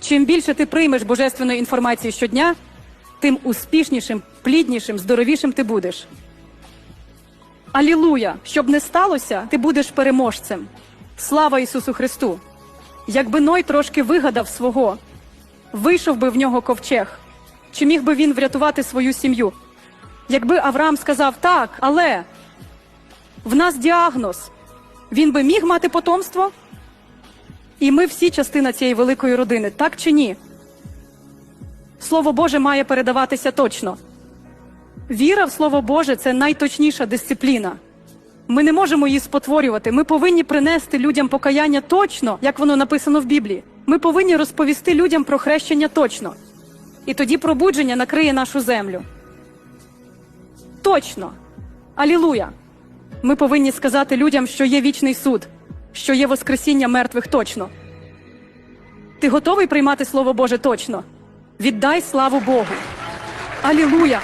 Чим більше ти приймеш божественної інформації щодня, тим успішнішим, пліднішим, здоровішим ти будеш. Алілуя! Щоб не сталося, ти будеш переможцем. Слава Ісусу Христу! Якби Ной трошки вигадав свого, вийшов би в нього ковчег, чи міг би він врятувати свою сім'ю? Якби Авраам сказав так, але в нас діагноз, він би міг мати потомство? І ми всі частина цієї великої родини, так чи ні? Слово Боже має передаватися точно. Віра в Слово Боже це найточніша дисципліна. Ми не можемо її спотворювати. Ми повинні принести людям покаяння точно, як воно написано в Біблії. Ми повинні розповісти людям про хрещення точно. І тоді пробудження накриє нашу землю. Точно. Алілуя! Ми повинні сказати людям, що є вічний суд, що є Воскресіння мертвих точно. Ти готовий приймати Слово Боже точно? Віддай славу Богу. Алілуя!